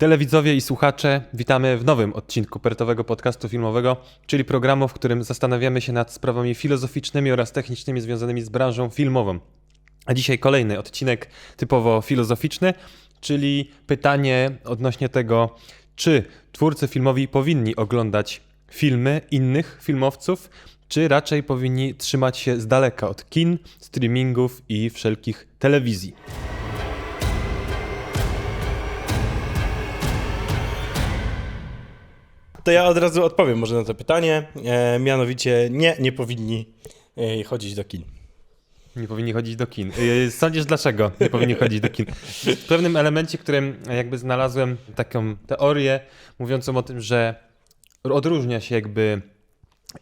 Telewidzowie i słuchacze, witamy w nowym odcinku Pertowego Podcastu Filmowego, czyli programu, w którym zastanawiamy się nad sprawami filozoficznymi oraz technicznymi związanymi z branżą filmową. A dzisiaj kolejny odcinek typowo filozoficzny, czyli pytanie odnośnie tego, czy twórcy filmowi powinni oglądać filmy innych filmowców, czy raczej powinni trzymać się z daleka od kin, streamingów i wszelkich telewizji. To ja od razu odpowiem może na to pytanie. E, mianowicie nie, nie powinni e, chodzić do kin. Nie powinni chodzić do kin. Yy, Sądzisz dlaczego nie powinni chodzić do kin? W pewnym elemencie, którym jakby znalazłem taką teorię mówiącą o tym, że odróżnia się jakby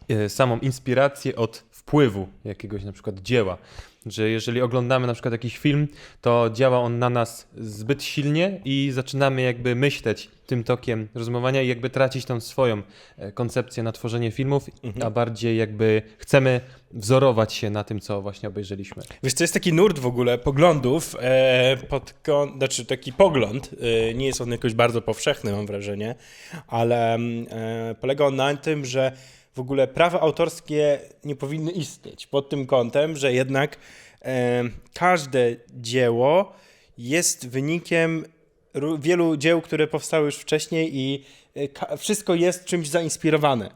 yy, samą inspirację od wpływu jakiegoś na przykład dzieła. Że jeżeli oglądamy na przykład jakiś film, to działa on na nas zbyt silnie i zaczynamy jakby myśleć tym tokiem rozumowania i jakby tracić tą swoją e, koncepcję na tworzenie filmów, a bardziej jakby chcemy wzorować się na tym, co właśnie obejrzeliśmy. Wiesz, to jest taki nurt w ogóle poglądów, e, pod znaczy taki pogląd, e, nie jest on jakoś bardzo powszechny, mam wrażenie, ale mm, e, polega on na tym, że w ogóle prawa autorskie nie powinny istnieć pod tym kątem, że jednak e, każde dzieło jest wynikiem wielu dzieł, które powstały już wcześniej i e, wszystko jest czymś zainspirowane.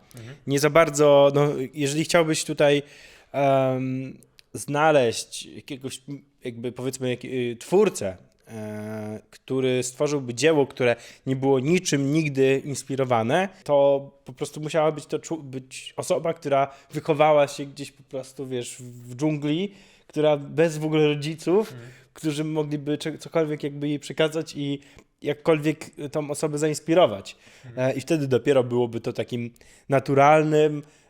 Nie za bardzo, no, jeżeli chciałbyś tutaj znaleźć jakiegoś, jakby powiedzmy, jak, y, twórcę, który stworzyłby dzieło, które nie było niczym nigdy inspirowane, to po prostu musiała być to być osoba, która wychowała się gdzieś po prostu, wiesz, w dżungli, która bez w ogóle rodziców, którzy mogliby cokolwiek jakby jej przekazać i jakkolwiek tą osobę zainspirować. E, I wtedy dopiero byłoby to takim naturalnym, e,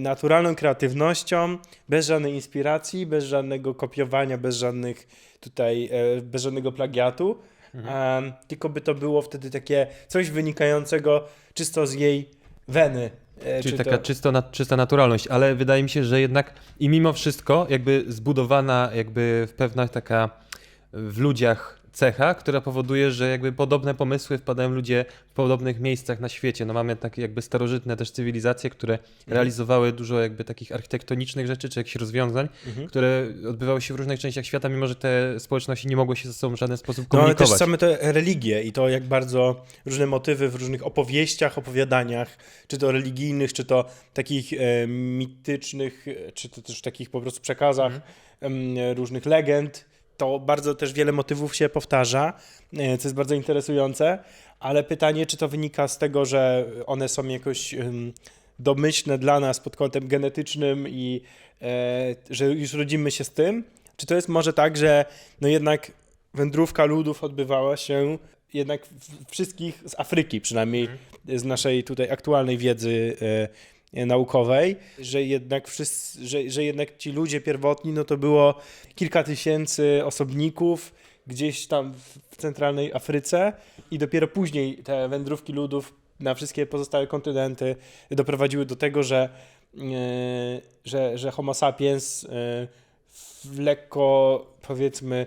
naturalną kreatywnością, bez żadnej inspiracji, bez żadnego kopiowania, bez żadnych tutaj, e, bez żadnego plagiatu. Em, tylko by to było wtedy takie coś wynikającego czysto z jej weny. e, Czyli czy taka to- czysto, na, czysta naturalność, ale wydaje mi się, że jednak i mimo wszystko jakby zbudowana jakby w pewna taka w ludziach cecha, która powoduje, że jakby podobne pomysły wpadają ludzie w podobnych miejscach na świecie. No mamy takie jakby starożytne też cywilizacje, które realizowały dużo jakby takich architektonicznych rzeczy, czy jakichś rozwiązań, które odbywały się w różnych częściach świata, mimo że te społeczności nie mogły się ze sobą w żaden sposób No ale komunikować. też same te religie i to jak bardzo różne motywy w różnych opowieściach, opowiadaniach, czy to religijnych, czy to takich e, mitycznych, e, czy to też takich po prostu przekazach em, różnych legend, to bardzo też wiele motywów się powtarza, e, co jest bardzo interesujące, ale pytanie, czy to wynika z tego, że one są jakoś domyślne dla nas pod kątem genetycznym i e, że już rodzimy się z tym, czy to jest może tak, że no jednak wędrówka ludów odbywała się jednak wszystkich z Afryki, przynajmniej z naszej tutaj aktualnej wiedzy e, naukowej, że jednak wszyscy, że, że jednak ci ludzie pierwotni, no to było kilka tysięcy osobników gdzieś tam w, centralnej Afryce i dopiero później te wędrówki ludów na wszystkie pozostałe kontynenty doprowadziły do tego, że, e, że, że Homo sapiens e, w lekko powiedzmy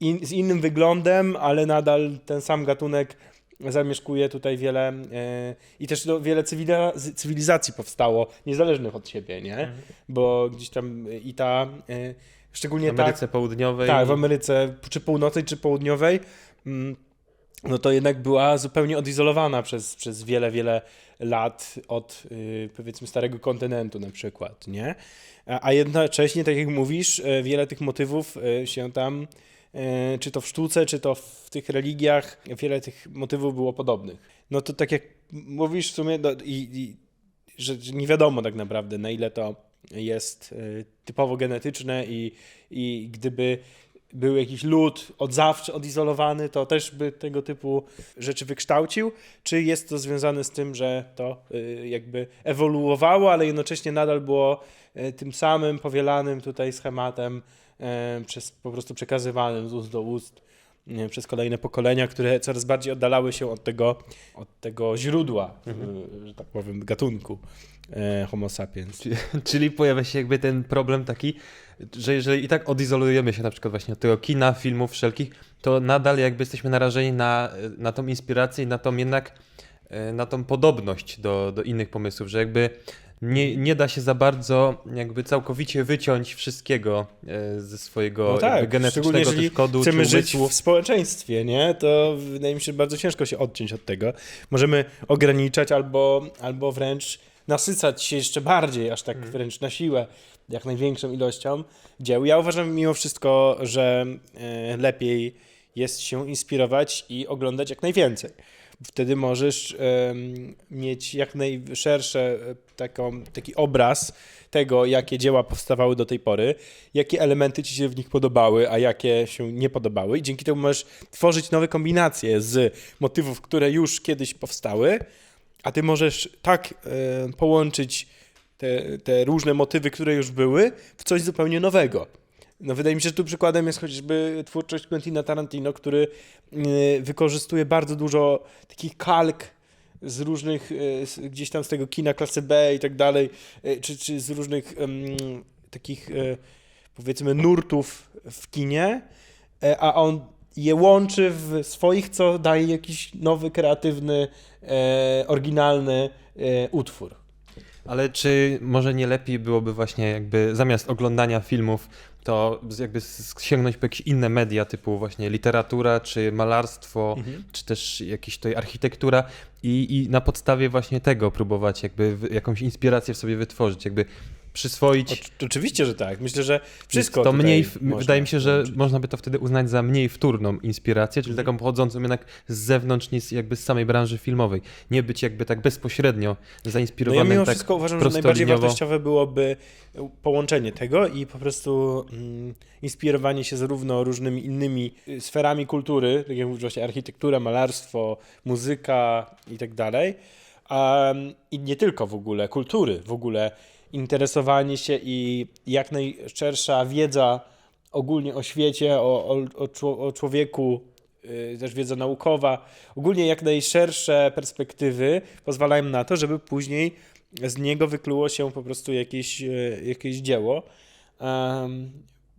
in, z innym wyglądem, ale nadal ten sam gatunek zamieszkuje tutaj wiele e, i też no, wiele cywilizacji powstało niezależnych od siebie, nie? Bo gdzieś tam i ta, e, szczególnie w ta, Ameryce Południowej. tak, w Ameryce czy północnej, czy południowej, mm, no to jednak była zupełnie odizolowana przez, przez wiele, wiele lat od y, powiedzmy starego kontynentu na przykład, nie? A, jednocześnie, tak jak mówisz, wiele tych motywów się tam, czy to w sztuce, czy to w tych religiach, wiele tych motywów było podobnych. No to tak jak mówisz w sumie, no, i, i, że nie wiadomo tak naprawdę, na ile to jest y, typowo genetyczne i, i gdyby był jakiś lud od zawsze odizolowany, to też by tego typu rzeczy wykształcił? Czy jest to związane z tym, że to y, jakby ewoluowało, ale jednocześnie nadal było tym samym powielanym tutaj schematem przez po prostu przekazywanym z ust do ust nie, przez kolejne pokolenia, które coraz bardziej oddalały się od tego, od tego źródła, y, że tak powiem, gatunku e, Homo sapiens. Czyli pojawia się jakby ten problem taki, że jeżeli i tak odizolujemy się na przykład właśnie od tego kina, filmów wszelkich, to nadal jakby jesteśmy narażeni na, na tą inspirację i na tą jednak, e, na tą podobność do, do innych pomysłów, że jakby nie, nie da się za bardzo jakby całkowicie wyciąć wszystkiego e, ze swojego No tak, genetycznego szczególnie kodu chcemy żyć w społeczeństwie, nie? To wydaje mi się, że bardzo ciężko się odciąć od tego. Możemy ograniczać albo, albo wręcz nasycać się jeszcze bardziej, aż tak wręcz na siłę, jak największą ilością dzieł. Ja uważam mimo wszystko, że e, lepiej jest się inspirować i oglądać jak najwięcej. Wtedy możesz mieć jak najszerszy taką, taki obraz tego, jakie dzieła powstawały do tej pory, jakie elementy ci się w nich podobały, a jakie się nie podobały. I dzięki temu możesz tworzyć nowe kombinacje z motywów, które już kiedyś powstały, a ty możesz tak e, połączyć te, te różne motywy, które już były, w coś zupełnie nowego. No wydaje mi się, że tu przykładem jest chociażby twórczość Quentina Tarantino, który y, wykorzystuje bardzo dużo takich kalk z różnych, y, gdzieś tam z tego kina klasy B i tak dalej, y, czy, czy z różnych ym, takich powiedzmy nurtów w kinie, e, a on je łączy w swoich, co daje jakiś nowy, kreatywny, e, oryginalny e, utwór. Ale czy może nie lepiej byłoby właśnie jakby zamiast oglądania filmów, to jakby sięgnąć po jakieś inne media, typu właśnie literatura, czy malarstwo, Mhm. czy też jakieś tutaj architektura i, i na podstawie właśnie tego próbować jakby jakąś inspirację w sobie wytworzyć, jakby przyswoić. O, oczywiście, że tak. Myślę, że wszystko to mniej, można wydaje mi się, że połączyć. można by to wtedy uznać za mniej wtórną inspirację, czyli taką pochodzącą jednak z zewnątrz jakby z samej branży filmowej. Nie być jakby tak bezpośrednio No ja zainspirowanym mimo tak wszystko uważam, że najbardziej wartościowe byłoby połączenie tego i po prostu mm, inspirowanie się zarówno różnymi innymi y, sferami kultury, tak jak mówisz właśnie architektura, malarstwo, muzyka i tak dalej, i nie tylko w ogóle, kultury w ogóle, interesowanie się i jak najszersza wiedza ogólnie o świecie, o, o, o, czło- o człowieku, y, też wiedza naukowa, ogólnie jak najszersze perspektywy pozwalają na to, żeby później z niego wykluło się po prostu jakieś, e, jakieś dzieło.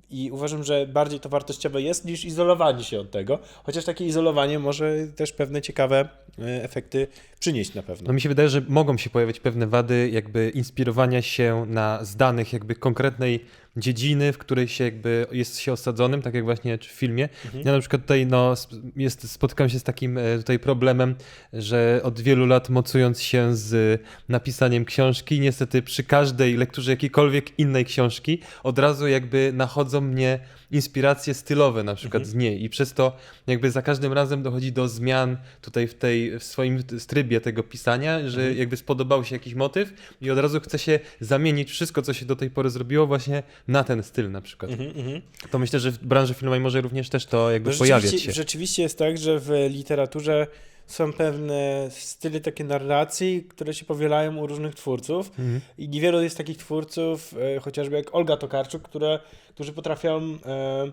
I uważam, że bardziej to wartościowe jest niż izolowanie się od tego, chociaż takie izolowanie może też pewne ciekawe e, efekty przynieść na pewno. No mi się wydaje, że mogą się pojawić pewne wady jakby inspirowania się na z danych jakby konkretnej dziedziny, w której się jakby jest się osadzonym, tak jak właśnie w filmie. Mhm. Ja na przykład tutaj no, jest, spotykam się z takim e, tutaj problemem, że od wielu lat mocując się z napisaniem książki, niestety przy każdej lekturze jakiejkolwiek innej książki od razu jakby nachodzą mnie inspiracje stylowe na przykład Mhm. z niej i przez to jakby za każdym razem dochodzi do zmian tutaj w tej w swoim trybie tego pisania, że Mhm. jakby spodobał się jakiś motyw i od razu chce się zamienić wszystko, co się do tej pory zrobiło właśnie na ten styl na przykład. Mhm, mhm. To myślę, że w branży filmowej może również też to jakby No pojawiać się. rzeczywiście jest tak, że w literaturze są pewne style takie narracji, które się powielają u różnych twórców. Mhm. I niewielu jest takich twórców, e, chociażby jak Olga Tokarczuk, które, którzy potrafią e,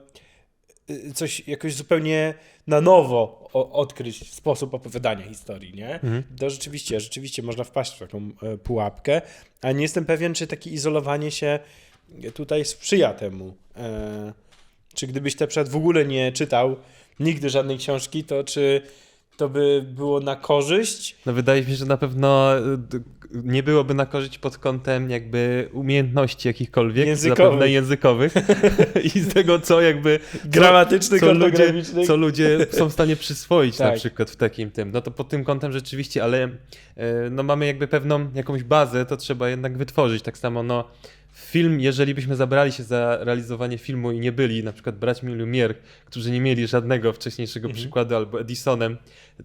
e, coś jakoś zupełnie na nowo o, odkryć sposób opowiadania historii, nie? Mhm. To rzeczywiście, rzeczywiście można wpaść w taką e, pułapkę, a nie jestem pewien, czy takie izolowanie się tutaj sprzyja temu. E, czy gdybyś na przykład w ogóle nie czytał nigdy żadnej książki, to czy to by było na korzyść? No wydaje mi się, że na pewno d- nie byłoby na korzyść pod kątem jakby umiejętności jakichkolwiek, Językowych. zapewne językowych i z tego, co jakby Gramatyczny, co ludzie, kartograficzny. co ludzie są w stanie przyswoić na Tak. przykład w takim tym. No to pod tym kątem rzeczywiście, ale e, no mamy jakby pewną jakąś bazę, to trzeba jednak wytworzyć. Tak samo no film, jeżeli byśmy zabrali się za realizowanie filmu i nie byli na przykład braćmi Lumière, którzy nie mieli żadnego wcześniejszego Mhm. przykładu, albo Edisonem,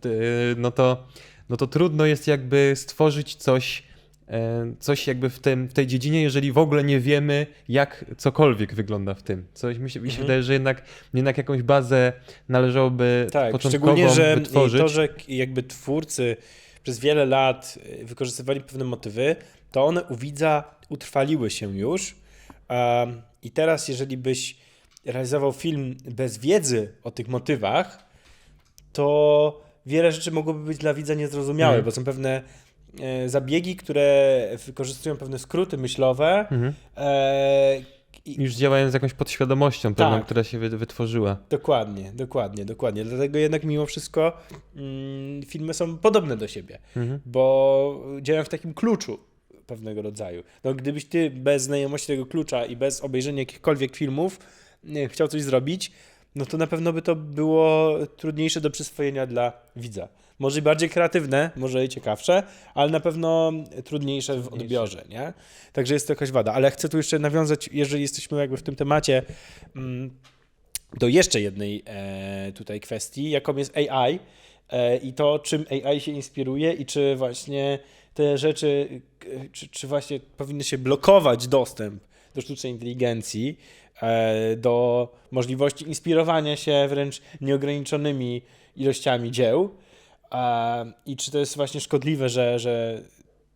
t- no to, no to trudno jest jakby stworzyć coś, e, coś jakby w, tym, w tej dziedzinie, jeżeli w ogóle nie wiemy, jak cokolwiek wygląda w tym. Coś mi się, mi się Mhm. wydaje, że jednak, jednak jakąś bazę należałoby Tak, początkową szczególnie, że wytworzyć. to, że jakby twórcy przez wiele lat y, wykorzystywali pewne motywy, to one u widza utrwaliły się już. I teraz, jeżeli byś realizował film bez wiedzy o tych motywach, to wiele rzeczy mogłoby być dla widza niezrozumiałe, Mhm. bo są pewne e, zabiegi, które wykorzystują pewne skróty myślowe. Mhm. E, i, Już działają z jakąś podświadomością pewną, Tak. która się wy- wytworzyła. dokładnie, dokładnie, dokładnie. Dlatego jednak mimo wszystko mm, filmy są podobne do siebie, Mhm. bo działają w takim kluczu pewnego rodzaju. No, gdybyś ty bez znajomości tego klucza i bez obejrzenia jakichkolwiek filmów nie, chciał coś zrobić, no to na pewno by to było trudniejsze do przyswojenia dla widza. Może i bardziej kreatywne, może i ciekawsze, ale na pewno trudniejsze w odbiorze, nie? Także jest to jakaś wada. Ale chcę tu jeszcze nawiązać, jeżeli jesteśmy jakby w tym temacie, mm, do jeszcze jednej e, tutaj kwestii, jaką jest AI e, i to, czym AI się inspiruje i czy właśnie te rzeczy, czy, czy właśnie powinny się blokować dostęp do sztucznej inteligencji, e, do możliwości inspirowania się wręcz nieograniczonymi ilościami dzieł i czy to jest właśnie szkodliwe, że, że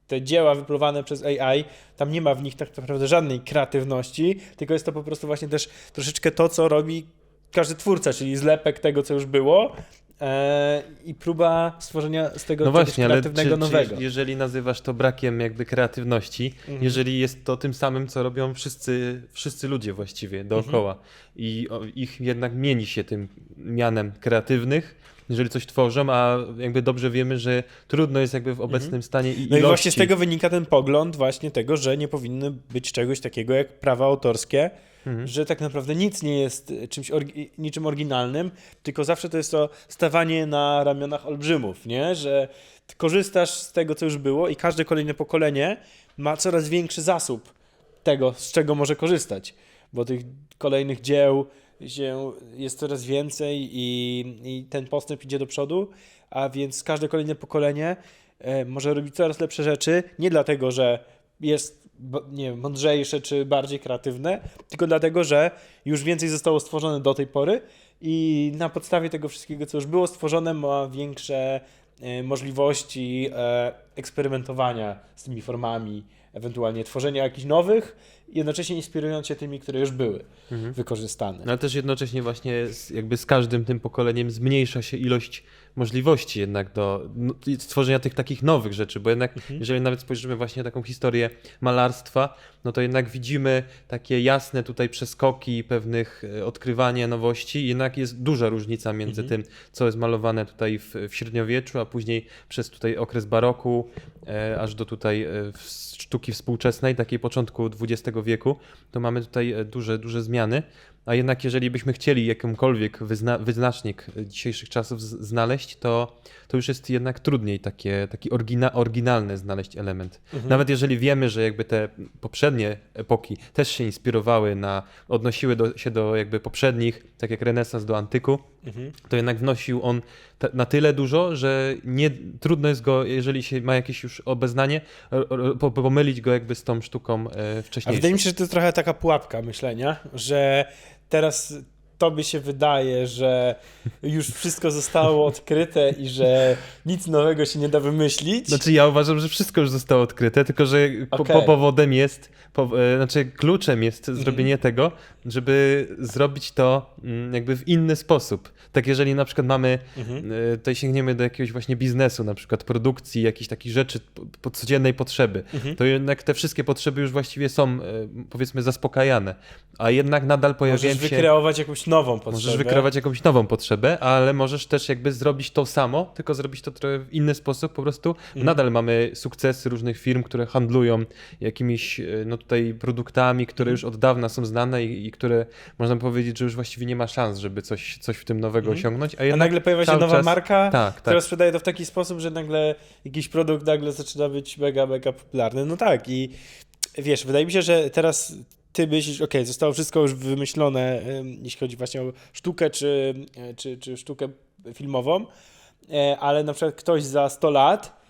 te dzieła wypluwane przez AI, tam nie ma w nich tak naprawdę żadnej kreatywności, tylko jest to po prostu właśnie też troszeczkę to, co robi każdy twórca, czyli zlepek tego, co już było e, i próba stworzenia z tego No właśnie, ale czy, kreatywnego nowego. czy jeżeli nazywasz to brakiem jakby kreatywności, Mhm. jeżeli jest to tym samym, co robią wszyscy, wszyscy ludzie właściwie dookoła Mhm. i o, ich jednak mieni się tym mianem kreatywnych, jeżeli coś tworzą, a jakby dobrze wiemy, że trudno jest jakby w obecnym stanie i No i ilości. właśnie z tego wynika ten pogląd właśnie tego, że nie powinny być czegoś takiego jak prawa autorskie, Mhm. że tak naprawdę nic nie jest czymś orgi- niczym oryginalnym, tylko zawsze to jest to stawanie na ramionach olbrzymów, nie? Że korzystasz z tego, co już było i każde kolejne pokolenie ma coraz większy zasób tego, z czego może korzystać, bo tych kolejnych dzieł się jest coraz więcej i, i ten postęp idzie do przodu, a więc każde kolejne pokolenie e, może robić coraz lepsze rzeczy, nie dlatego, że jest nie wiem, mądrzejsze czy bardziej kreatywne, tylko dlatego, że już więcej zostało stworzone do tej pory i na podstawie tego wszystkiego, co już było stworzone, ma większe e, możliwości e, eksperymentowania z tymi formami, ewentualnie tworzenia jakichś nowych, jednocześnie inspirując się tymi, które już były Mhm. wykorzystane. No, ale też jednocześnie właśnie z, jakby z każdym tym pokoleniem zmniejsza się ilość możliwości jednak do stworzenia tych takich nowych rzeczy, bo jednak Mhm. jeżeli nawet spojrzymy właśnie na taką historię malarstwa, no to jednak widzimy takie jasne tutaj przeskoki pewnych e, odkrywania nowości, jednak jest duża różnica między Mhm. tym, co jest malowane tutaj w, w średniowieczu, a później przez tutaj okres baroku, e, aż do tutaj e, sztuki współczesnej, takiej początku XX wieku, to mamy tutaj e, duże, duże zmiany. A jednak jeżeli byśmy chcieli jakąkolwiek wyzna wyznacznik dzisiejszych czasów znaleźć, to, to już jest jednak trudniej takie, taki orygina oryginalny znaleźć element. Mhm. Nawet jeżeli wiemy, że jakby te poprzednie epoki też się inspirowały na, odnosiły do, się do jakby poprzednich, tak jak renesans do antyku, Mhm. to jednak wnosił on na tyle dużo, że nie, trudno jest go, jeżeli się ma jakieś już obeznanie, po- pomylić go jakby z tą sztuką e, A wcześniejszą. wydaje mi się, że to jest trochę taka pułapka myślenia, że teraz tobie się wydaje, że już wszystko zostało odkryte i że nic nowego się nie da wymyślić. Znaczy ja uważam, że wszystko już zostało odkryte, tylko że po, Okej. po powodem jest, po, e, znaczy kluczem jest Mhm. zrobienie tego, żeby zrobić to mm, jakby w inny sposób. Tak jeżeli na przykład mamy, Mhm. e, tutaj sięgniemy do jakiegoś właśnie biznesu, na przykład produkcji, jakichś takich rzeczy po, codziennej potrzeby, Mhm. to jednak te wszystkie potrzeby już właściwie są e, powiedzmy zaspokajane, a jednak nadal pojawiają Możesz się... wykreować jakąś nową potrzebę. Możesz wykreować jakąś nową potrzebę, ale możesz też jakby zrobić to samo, tylko zrobić to trochę w inny sposób. Po prostu Mhm. nadal mamy sukcesy różnych firm, które handlują jakimiś e, no tutaj produktami, które Mhm. już od dawna są znane i, i które można powiedzieć, że już właściwie nie ma szans, żeby coś, coś w tym nowego Mhm. osiągnąć. A A nagle pojawia się nowa czas- marka, tak, która tak. sprzedaje to w taki sposób, że nagle jakiś produkt nagle zaczyna być mega, mega popularny. No tak i wiesz, wydaje mi się, że teraz ty myślisz, okej, zostało wszystko już wymyślone, ym, jeśli chodzi właśnie o sztukę czy, e, czy, czy sztukę filmową, e, ale na przykład ktoś za 100 lat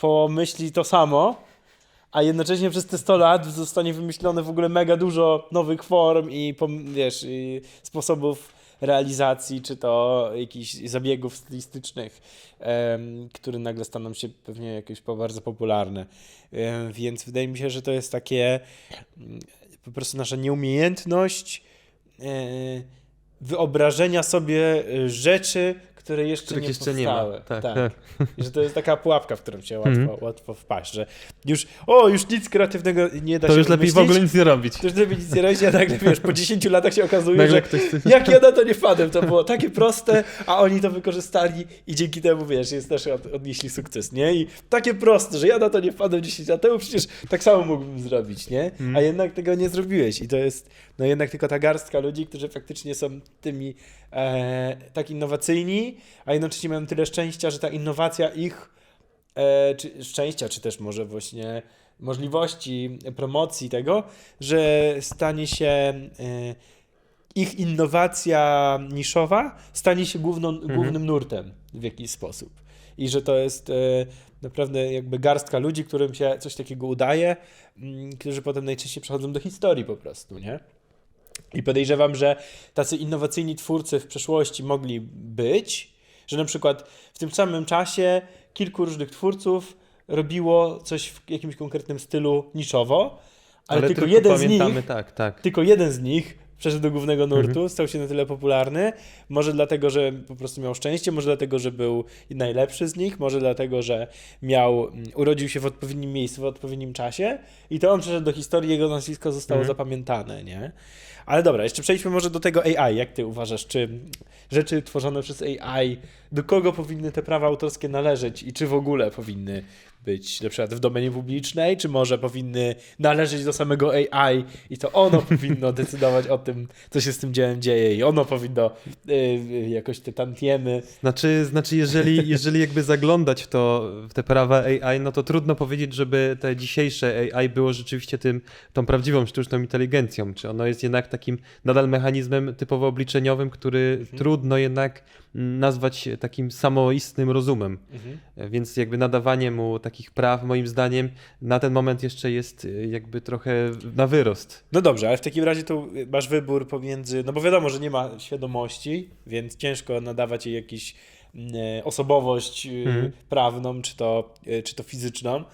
pomyśli to samo, a jednocześnie przez te 100 lat zostanie wymyślone w ogóle mega dużo nowych form i wiesz, i sposobów realizacji, czy to jakichś zabiegów stylistycznych, które nagle staną się pewnie jakieś bardzo popularne. Więc wydaje mi się, że to jest takie po prostu nasza nieumiejętność wyobrażenia sobie e, rzeczy, które jeszcze Których nie jeszcze nie ma. powstały. Tak, tak. I że to jest taka pułapka, w którą się łatwo, Mhm. łatwo wpaść, że już, o, już nic kreatywnego nie da To się już lepiej w ogóle nic nie robić. To już lepiej nic nie robić, a nagle, wiesz, po 10 latach się okazuje, Nagle że ktoś jak ja na to nie wpadłem, to było takie proste, a oni to wykorzystali i dzięki temu, wiesz, jest też od, odnieśli sukces, nie? I takie proste, że ja na to nie wpadłem 10 lat temu, przecież tak samo mógłbym zrobić, nie? Mm. A jednak tego nie zrobiłeś i to jest, no jednak tylko ta garstka ludzi, którzy faktycznie są tymi e, tak innowacyjni, a jednocześnie mają tyle szczęścia, że ta innowacja ich, e, czy szczęścia, czy też może właśnie możliwości promocji tego, że stanie się e, ich innowacja niszowa stanie się główną, głównym nurtem w jakiś sposób. I że to jest e, naprawdę jakby garstka ludzi, którym się coś takiego udaje, mm, którzy potem najczęściej przechodzą do historii po prostu, nie? I podejrzewam, że tacy innowacyjni twórcy w przeszłości mogli być, że na przykład w tym samym czasie kilku różnych twórców robiło coś w jakimś konkretnym stylu niszowo, ale, tylko, jeden z nich, tak, tak. tylko jeden z nich przeszedł do głównego nurtu, Mhm. stał się na tyle popularny, może dlatego, że po prostu miał szczęście, może dlatego, że był najlepszy z nich, może dlatego, że miał, mm, urodził się w odpowiednim miejscu, w odpowiednim czasie i to on przeszedł do historii, jego nazwisko zostało Mhm. zapamiętane, nie? Ale dobra, jeszcze przejdźmy może do tego AI. Jak ty uważasz, czy rzeczy tworzone przez AI, do kogo powinny te prawa autorskie należeć i czy w ogóle powinny być na przykład w domenie publicznej, czy może powinny należeć do samego AI i to ono powinno decydować o tym, co się z tym dziełem dzieje i ono powinno y, y, jakoś te tantiemy. Znaczy, znaczy jeżeli, jeżeli jakby zaglądać w to, w te prawa AI, no to trudno powiedzieć, żeby te dzisiejsze AI było rzeczywiście tym, tą prawdziwą sztuczną inteligencją. Czy ono jest jednak takim nadal mechanizmem typowo obliczeniowym, który trudno jednak mm, nazwać takim samoistnym rozumem. E, Więc jakby nadawanie mu takich praw, moim zdaniem, na ten moment jeszcze jest e, jakby trochę na wyrost. No dobrze, ale w takim razie to masz wybór pomiędzy, no bo wiadomo, że nie ma świadomości, więc ciężko nadawać jej jakiś mm, e, osobowość y, Mhm. prawną, czy to, y, czy to fizyczną,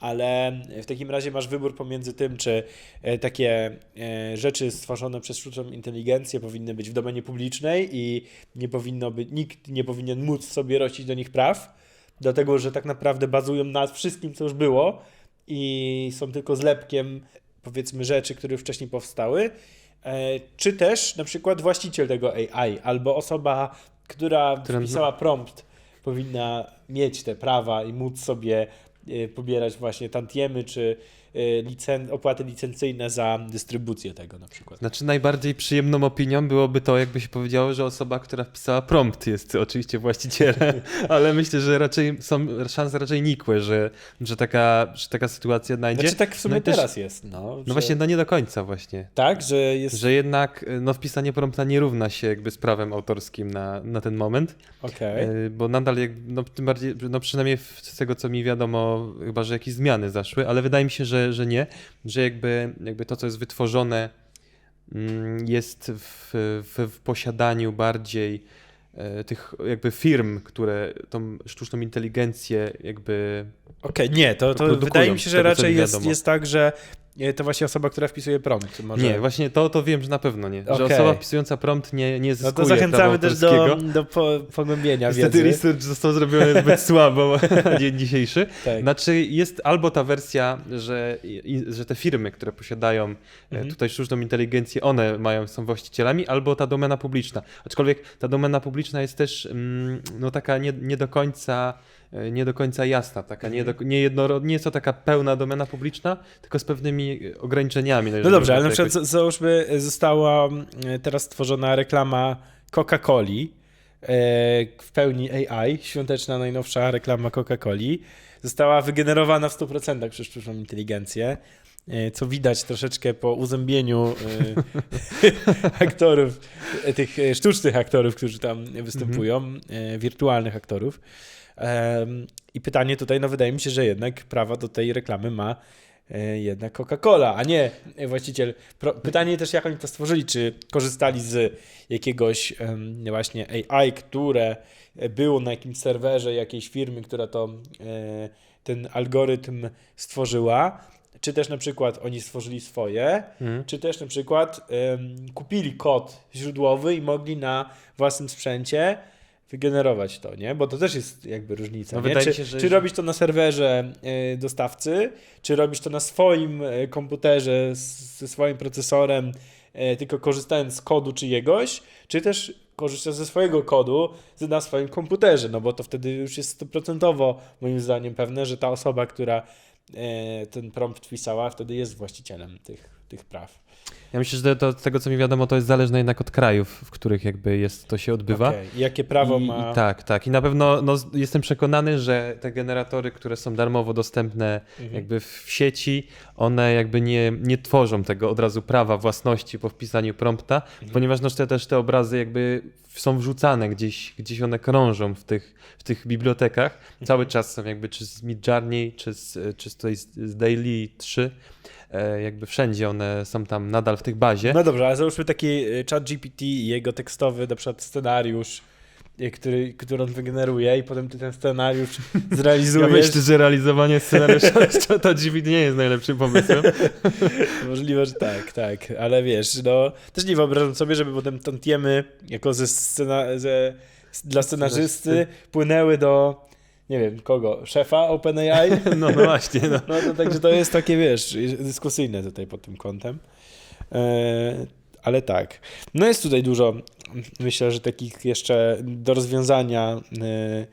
ale w takim razie masz wybór pomiędzy tym, czy e, takie e, rzeczy stworzone przez sztuczną inteligencję powinny być w domenie publicznej i nie powinno być, nikt nie powinien móc sobie rościć do nich praw, dlatego że tak naprawdę bazują na wszystkim, co już było i są tylko zlepkiem powiedzmy rzeczy, które już wcześniej powstały, e, czy też na przykład właściciel tego AI albo osoba, która wpisała prompt powinna mieć te prawa i móc sobie e, pobierać właśnie tantiemy czy licen- opłaty licencyjne za dystrybucję tego na przykład. Znaczy najbardziej przyjemną opinią byłoby to, jakby się powiedziało, że osoba, która wpisała prompt jest oczywiście właścicielem, ale myślę, że raczej są szanse raczej nikłe, że, że, taka, że taka sytuacja znajdzie. Znaczy tak w sumie No i też- teraz jest. No, No że- właśnie, no nie do końca właśnie. Tak, że jest... Że jednak no, wpisanie prompta nie równa się jakby z prawem autorskim na, na ten moment, Okej. e, bo nadal, jak, no, tym bardziej, no przynajmniej z tego co mi wiadomo, chyba, że jakieś zmiany zaszły, ale wydaje mi się, że, że nie, że jakby, jakby to, co jest wytworzone mm, jest w, w, w posiadaniu bardziej e, tych jakby firm, które tą sztuczną inteligencję jakby Okej, nie, to, to wydaje mi się, że raczej jest, jest tak, że to właśnie osoba, która wpisuje prompt może... Nie, właśnie to, to wiem, że na pewno nie. Że Okej. osoba wpisująca prompt nie, nie No zyskuje to zachęcamy też do, do po, pogłębienia Niestety wiedzy. research został zrobiony zbyt słabo na dzień dzisiejszy. Tak. Znaczy jest albo ta wersja, że, że te firmy, które posiadają e, Mhm. tutaj sztuczną inteligencję, one mają, są właścicielami, albo ta domena publiczna. Aczkolwiek ta domena publiczna jest też mm, no, taka nie, nie do końca nie do końca jasna, taka nie, Mhm. do, nie, jednoro, nie jest to taka pełna domena publiczna, tylko z pewnymi ograniczeniami. No jeżeli dobrze, ale na przykład jakoś- załóżmy została mm, teraz stworzona reklama Coca-Coli, e, w pełni AI, świąteczna najnowsza reklama Coca-Coli, została wygenerowana w 100% przez sztuczną inteligencję, e, co widać troszeczkę po uzębieniu e, aktorów, e, tych e, sztucznych aktorów, którzy tam występują, e, wirtualnych aktorów. I pytanie tutaj, no wydaje mi się, że jednak prawa do tej reklamy ma e, jednak Coca-Cola, a nie właściciel. Pro, pytanie też, jak oni to stworzyli, czy korzystali z jakiegoś właśnie AI, które było na jakimś serwerze jakiejś firmy, która to e, ten algorytm stworzyła, czy też na przykład oni stworzyli swoje, Mhm. czy też na przykład kupili kod źródłowy i mogli na własnym sprzęcie wygenerować to, nie? Bo to też jest jakby różnica. No wydaje Czy, się, że- czy robisz to na serwerze e, dostawcy, czy robisz to na swoim e, komputerze ze swoim procesorem, e, tylko korzystając z kodu czyjegoś, czy też korzystasz ze swojego kodu na swoim komputerze, no bo to wtedy już jest stuprocentowo moim zdaniem pewne, że ta osoba, która ten prompt wpisała, wtedy jest właścicielem tych, tych praw. Ja myślę, że to, z tego co mi wiadomo, to jest zależne jednak od krajów, w których jakby jest, to się odbywa. Okej. I jakie prawo I, ma... I tak, tak. I na pewno no, jestem przekonany, że te generatory, które są darmowo dostępne Mhm. jakby w sieci, one jakby nie, nie tworzą tego od razu prawa własności po wpisaniu prompta, Mhm. ponieważ no, te, też te obrazy jakby są wrzucane gdzieś, gdzieś one krążą w tych, w tych bibliotekach. Mhm. Cały czas są jakby czy z Midjourney, czy z, czy z, z Daily 3, e, jakby wszędzie one są tam nadal w tych bazie. No dobrze, ale załóżmy taki y, chat GPT i jego tekstowy na przykład scenariusz, y, który, który on wygeneruje i potem ty ten scenariusz Ja zrealizujesz. myślę, że realizowanie scenariusza z czata GPT nie jest najlepszym pomysłem. Możliwe, że tak, tak, ale wiesz, no też nie wyobrażam sobie, żeby potem tantiemy jako ze scena, ze, dla scenarzysty płynęły do, nie wiem, kogo, szefa OpenAI? No, no właśnie, no. No to także to jest takie, wiesz, dyskusyjne tutaj pod tym kątem. E, ale tak. No jest tutaj dużo, myślę, że takich jeszcze do rozwiązania e,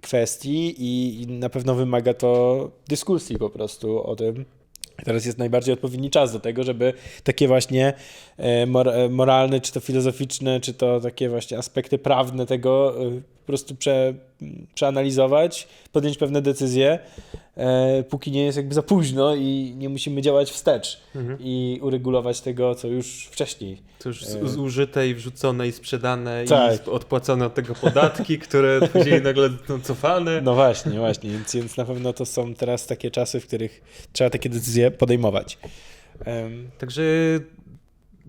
kwestii i, i na pewno wymaga to dyskusji po prostu o tym. Teraz jest najbardziej odpowiedni czas do tego, żeby takie właśnie e, e, moralne, czy to filozoficzne, czy to takie właśnie aspekty prawne tego e, po prostu prze, przeanalizować, podjąć pewne decyzje, póki nie jest jakby za późno i nie musimy działać wstecz Mhm. i uregulować tego, co już wcześniej. To już zużyte i wrzucone i sprzedane Tak. i odpłacone od tego podatki, które później nagle no, cofane. No właśnie, właśnie, więc, więc na pewno to są teraz takie czasy, w których trzeba takie decyzje podejmować. Także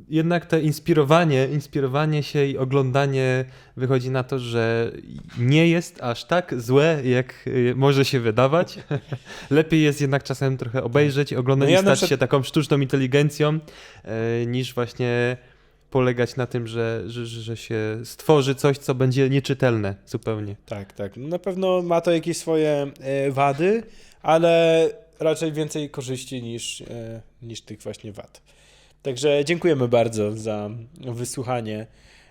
jednak te inspirowanie, inspirowanie się i oglądanie wychodzi na to, że nie jest aż tak złe, jak y, może się wydawać. Lepiej jest jednak czasem trochę obejrzeć i oglądać No ja i stać przykład- się taką sztuczną inteligencją, e, niż właśnie polegać na tym, że, że, że się stworzy coś, co będzie nieczytelne zupełnie. Tak, tak. No Na pewno ma to jakieś swoje e, wady, ale raczej więcej korzyści niż, e, niż tych właśnie wad. Także dziękujemy bardzo za wysłuchanie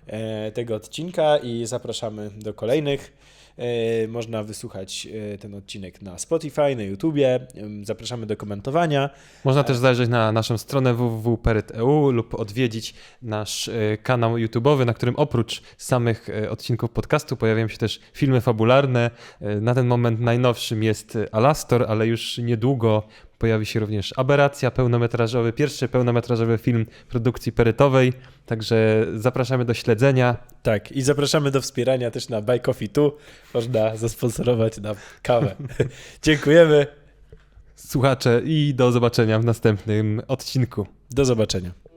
e, tego odcinka i zapraszamy do kolejnych. E, Można wysłuchać e, ten odcinek na Spotify, na YouTubie. Zapraszamy do komentowania. Można też zajrzeć na naszą stronę www.peryt.eu lub odwiedzić nasz e, kanał YouTube'owy, na którym oprócz samych odcinków podcastu pojawiają się też filmy fabularne. Na ten moment najnowszym jest Alastor, ale już niedługo pojawi się również Aberracja, pełnometrażowy, pierwszy pełnometrażowy film produkcji perytowej. Także zapraszamy do śledzenia. Tak, i zapraszamy do wspierania też na Buy Coffee Tu. Można zasponsorować nam kawę. Dziękujemy. Słuchacze i do zobaczenia w następnym odcinku. Do zobaczenia.